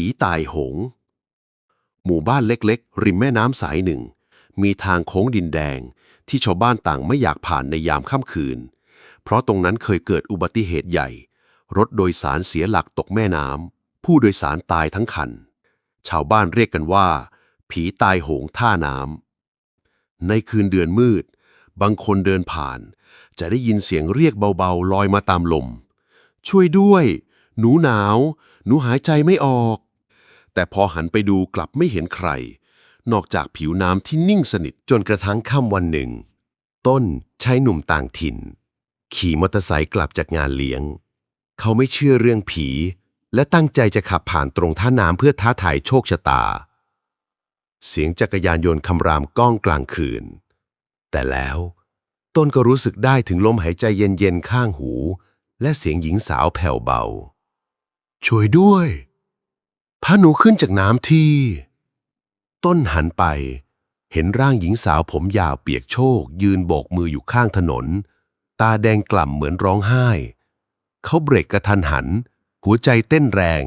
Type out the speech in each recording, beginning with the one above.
ผีตายโหง หมู่บ้านเล็กๆ ริมแม่น้ำสายหนึ่ง มีทางโค้งดินแดง ที่ชาวบ้านต่างไม่อยากผ่านในยามค่ำคืน เพราะตรงนั้นเคยเกิดอุบัติเหตุใหญ่ รถโดยสารเสียหลักตกแม่น้ำผู้โดยสารตายทั้งคัน ชาวบ้านเรียกกันว่า ผีตายโหงท่าน้ำในคืนเดือนมืด บางคนเดินผ่าน จะได้ยินเสียงเรียกเบาๆลอยมาตามลม ช่วยด้วย หนูหนาว หนูหายใจไม่ออก แต่พอหันไปดูกลับไม่เห็นใคร นอกจากผิวน้ำที่นิ่งสนิทจนกระทั่งค่ำวันหนึ่ง ต้นใช้หนุ่มต่างถิ่น ขี่มอเตอร์ไซค์กลับจากงานเลี้ยง เขาไม่เชื่อเรื่องผี และตั้งใจจะขับผ่านตรงท่าน้ำเพื่อท้าทายโชคชะตา เสียงจักรยานยนต์คำรามก้องกลางคืน แต่แล้วต้นก็รู้สึกได้ถึงลมหายใจเย็นๆข้างหู และเสียงหญิงสาวแผ่วเบา ช่วยด้วย พาหนูขึ้นจากน้ำที่ ต้นหันไป เห็นร่างหญิงสาวผมยาวเปียกโชก ยืนโบกมืออยู่ข้างถนน ตาแดงกล่ำเหมือนร้องไห้ เขาเบรกกระทันหัน หัวใจเต้นแรง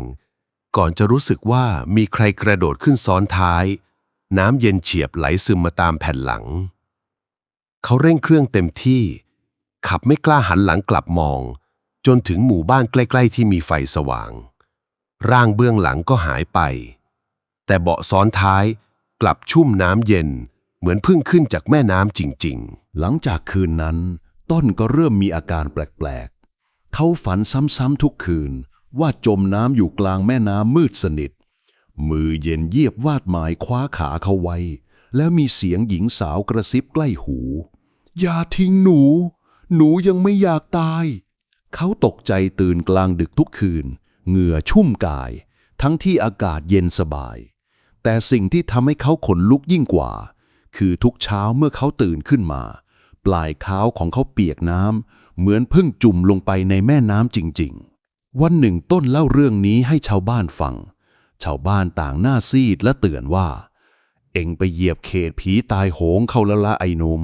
ก่อนจะรู้สึกว่ามีใครกระโดดขึ้นซ้อนท้าย น้ำเย็นเฉียบไหลซึมมาตามแผ่นหลัง เขาเร่งเครื่องเต็มที่ ขับไม่กล้าหันหลังกลับมอง จนถึงหมู่บ้านใกล้ ๆ ที่มีไฟสว่าง ร่างเบื้องหลังก็หายไป แต่เบาะซ้อนท้ายกลับชุ่มน้ำเย็น เหมือนเพิ่งขึ้นจากแม่น้ำจริงๆ หลังจากคืนนั้น ต้นก็เริ่มมีอาการแปลกๆ เขาฝันซ้ำๆทุกคืนว่าจมน้ำอยู่กลางแม่น้ำมืดสนิท มือเย็นเยียบวาดหมายคว้าขาเขาไว้ แล้วมีเสียงหญิงสาวกระซิบใกล้หู อย่าทิ้งหนู หนูยังไม่อยากตาย เขาตกใจตื่นกลางดึกทุกคืน เหงื่อชุ่มกาย ทั้งที่อากาศเย็นสบาย แต่สิ่งที่ทำให้เขาขนลุกยิ่งกว่า คือทุกเช้าเมื่อเขาตื่นขึ้นมา ปลายเท้าของเขาเปียกน้ำเหมือนเพิ่งจุ่มลงไปในแม่น้ำจริง ๆ วันหนึ่งต้นเล่าเรื่องนี้ให้ชาวบ้านฟัง ชาวบ้านต่างหน้าซีดและเตือนว่า เอ็งไปเหยียบเขตผีตายโหงเข้าละละไอหนุม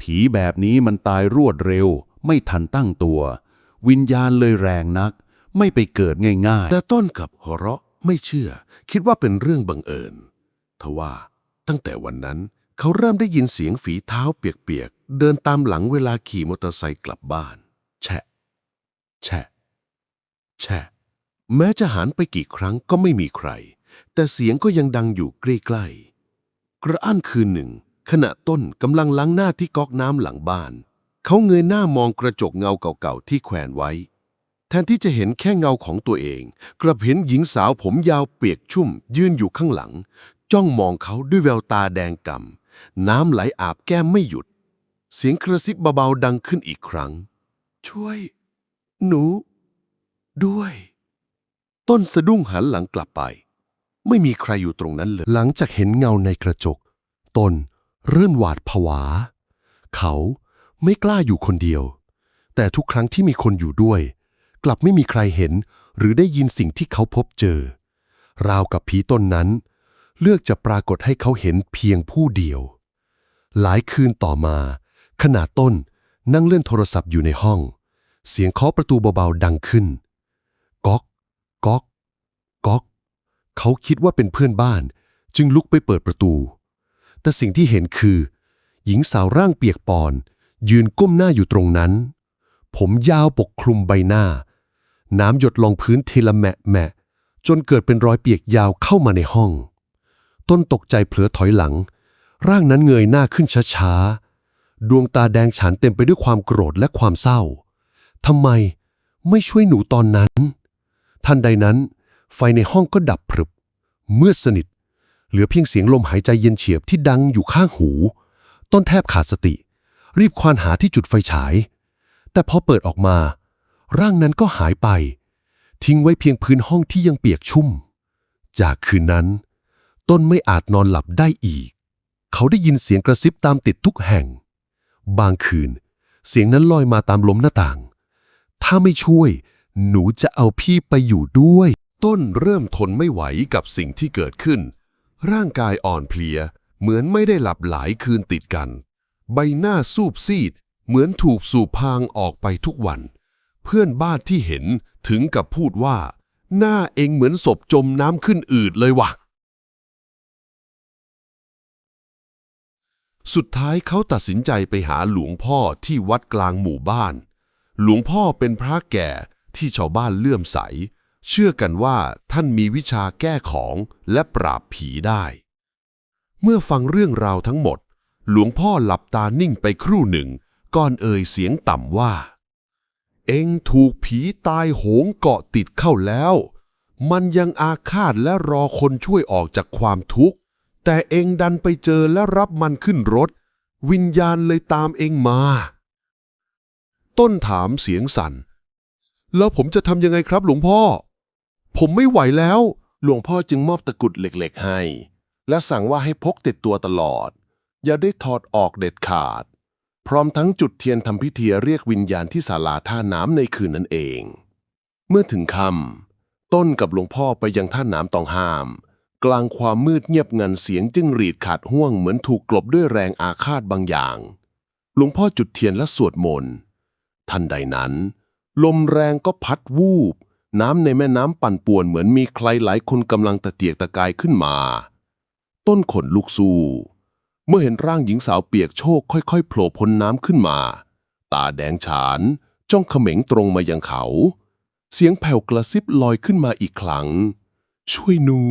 ผีแบบนี้มันตายรวดเร็ว ไม่ทันตั้งตัว วิญญาณเลยแรงนัก ไม่ไปเกิดง่ายๆ แต่ต้นกับหัวเราะไม่เชื่อ คิดว่าเป็นเรื่องบังเอิญทว่าตั้งแต่วันนั้นเขาเริ่มได้ยินเสียงฝีเท้าเปียกๆ เดินตามหลังเวลาขี่มอเตอร์ไซค์กลับบ้าน แฉะ แฉะ แฉะ แม้จะหันไปกี่ครั้งก็ไม่มีใคร แต่เสียงก็ยังดังอยู่ใกล้ๆ กระอั้นคืนหนึ่ง ขณะต้นกำลังล้างหน้าที่ก๊อกน้ำหลังบ้าน เขาเงยหน้ามองกระจกเงาเก่าๆที่แขวนไว้ แทนที่จะเห็นแค่เงาของตัวเอง กลับเห็นหญิงสาวผมยาวเปียกชุ่ม ยืนอยู่ข้างหลัง จ้องมองเขาด้วยแววตาแดงกำ่ำน้ำไหลอาบแก้มไม่หยุด เสียงกระซิบเบาๆดังขึ้นอีกครั้ง ช่วย หนู ด้วย ต้นสะดุ้งหันหลังกลับไป ไม่มีใครอยู่ตรงนั้นเลย หลังจากเห็นเงาในกระจกต้นเริ่มหวาดผวา เขาไม่กล้าอยู่คนเดียว แต่ทุกครั้งที่มีคนอยู่ด้วย กลับไม่มีใครเห็น หรือได้ยินสิ่งที่เขาพบเจอ ราวกับผีต้นนั้น เลือกจะปรากฏให้เขาเห็นเพียงผู้เดียว หลายคืนต่อมา ขณะต้นนั่งเล่นโทรศัพท์อยู่ในห้อง เสียงเคาะประตูเบาๆดังขึ้น ก๊อก ก๊อก ก๊อก เขาคิดว่าเป็นเพื่อนบ้าน จึงลุกไปเปิดประตู แต่สิ่งที่เห็นคือ หญิงสาวร่างเปียกปอน ยืนก้มหน้าอยู่ตรงนั้น ผมยาวปกคลุมใบหน้า น้ำหยดลงพื้นทีละแมะแมะจนเกิดเป็นรอยเปียกยาวเข้ามาในห้อง ต้นตกใจเผลอถอยหลัง ร่างนั้นเงยหน้าขึ้นช้าๆ ดวงตาแดงฉานเต็มไปด้วยความโกรธและความเศร้าทำไมไม่ช่วยหนูตอนนั้น ทันใดนั้น ไฟในห้องก็ดับพรึบมืดสนิท เหลือเพียงเสียงลมหายใจเย็นเฉียบที่ดังอยู่ข้างหู ต้นแทบขาดสติ รีบควานหาที่จุดไฟฉาย แต่พอเปิดออกมา ร่างนั้นก็หายไป ทิ้งไว้เพียงพื้นห้องที่ยังเปียกชุ่ม จากคืนนั้น ต้นไม่อาจนอนหลับได้อีก เขาได้ยินเสียงกระซิบตามติดทุกแห่ง บางคืน เสียงนั้นลอยมาตามลมหน้าต่าง ถ้าไม่ช่วย หนูจะเอาพี่ไปอยู่ด้วย ต้นเริ่มทนไม่ไหวกับสิ่งที่เกิดขึ้น ร่างกายอ่อนเพลีย เหมือนไม่ได้หลับหลายคืนติดกัน ใบหน้าสูบซีด เหมือนถูกสูบพางออกไปทุกวัน เพื่อนบ้านที่เห็นถึงกับพูดว่า หน้าเองเหมือนศพจมน้ำขึ้นอืดเลยว่ะ สุดท้ายเขาตัดสินใจไปหาหลวงพ่อที่วัดกลางหมู่บ้าน หลวงพ่อเป็นพระแก่ที่ชาวบ้านเลื่อมใส เชื่อกันว่าท่านมีวิชาแก้ของและปราบผีได้ เมื่อฟังเรื่องราวทั้งหมด หลวงพ่อหลับตานิ่งไปครู่หนึ่ง ก่อนเอ่ยเสียงต่ำว่า เองถูกผีตายโหงเกาะติดเข้าแล้ว มันยังอาฆาตและรอคนช่วยออกจากความทุกข์ แต่เองดันไปเจอและรับมันขึ้นรถ วิญญาณเลยตามเองมา ต้นถามเสียงสั่น แล้วผมจะทำยังไงครับหลวงพ่อ ผมไม่ไหวแล้ว หลวงพ่อจึงมอบตะกุดเหล็กๆให้ และสั่งว่าให้พกติดตัวตลอด อย่าได้ถอดออกเด็ดขาด พร้อมทั้งจุดเทียนทำพิธีเรียกวิญญาณที่ศาลาท่าน้ำในคืนนั้นเอง เมื่อถึงค่ำต้นกับหลวงพ่อไปยังท่าน้ำตองห้าม กลางความมืดเงียบงันเสียงจึงหรีดขาดห่วงเหมือนถูกกลบด้วยแรงอาฆาตบางอย่าง หลวงพ่อจุดเทียนและสวดมนต์ทันใดนั้น ลมแรงก็พัดวูบ น้ำในแม่น้ำปั่นป่วนเหมือนมีใครหลายคนกำลังตะเกียกตะกายขึ้นมา ต้นขนลุกสู้ เมื่อเห็นร่างหญิงสาวเปียกโชกค่อยๆโผล่พ้นน้ำขึ้นมา ตาแดงฉาน จ้องเขม็งตรงมายังเขา เสียงแผ่วกระซิบลอยขึ้นมาอีกครั้ง ช่วยหนู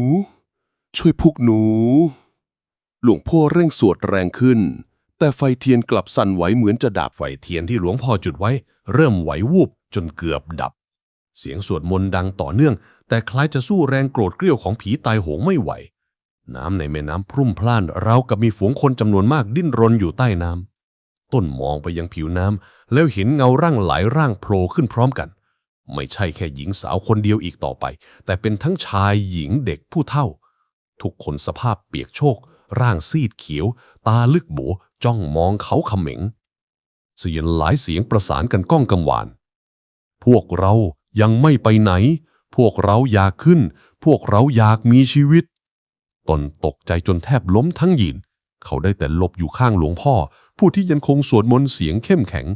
ช่วยพวกหนู หลวงพ่อเร่งสวดแรงขึ้น แต่ไฟเทียนกลับสั่นไหวเหมือนจะดับไฟเทียนที่หลวงพ่อจุดไว้ เริ่มไหววูบจนเกือบดับ เสียงสวดมนต์ดังต่อเนื่อง แต่คล้ายจะสู้แรงโกรธเกรี้ยวของผีตายโหงไม่ไหว น้ำในแม่น้ำพรุ่มพล่านราวกับมีฝูงคนจำนวนมากดิ้นรนอยู่ใต้น้ำต้นมองไปยังผิวน้ำแล้วเห็นเงาร่างหลายร่างโผล่ขึ้นพร้อมกัน ไม่ใช่แค่หญิงสาวคนเดียวอีกต่อไป แต่เป็นทั้งชายหญิงเด็กผู้เฒ่า ทุกคนสภาพเปียกโชก ร่างซีดเขียว ตาลึกโบจ้องมองเขาเขม็ง เสียงหลายเสียงประสานกันก้องกังวาน พวกเรายังไม่ไปไหน พวกเราอยากขึ้น พวกเราอยากมีชีวิต ตนตกใจจนแทบล้มทั้งยืน เขาได้แต่หลบอยู่ข้างหลวงพ่อ ผู้ที่ยังคงสวดมนต์เสียงเข้มแข็ง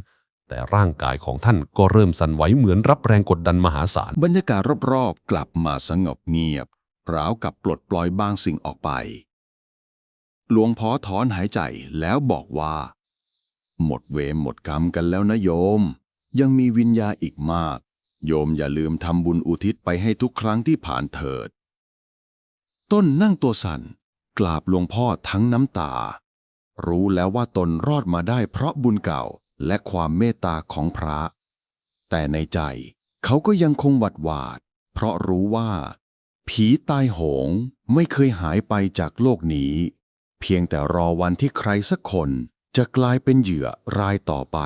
แต่ร่างกายของท่านก็เริ่มสั่นไหวเหมือนรับแรงกดดันมหาศาล บรรยากาศรอบๆ กลับมาสงบเงียบ ราวกับปลดปล่อยบางสิ่งออกไป หลวงพ่อถอนหายใจแล้วบอกว่า หมดเวรหมดกรรมกันแล้วนะโยม ยังมีวิญญาณอีกมาก โยมอย่าลืมทำบุญอุทิศไปให้ทุกครั้งที่ผ่านเถิด ต้นนั่งตัวสั่นกราบหลวงพ่อทั้งน้ำตา รู้แล้วว่าตนรอดมาได้เพราะบุญเก่าและความเมตตาของพระ แต่ในใจเขาก็ยังคงหวัดหวาด เพราะรู้ว่า ผีตายโหงไม่เคยหายไปจากโลกนี้ เพียงแต่รอวันที่ใครสักคนจะกลายเป็นเหยื่อรายต่อไป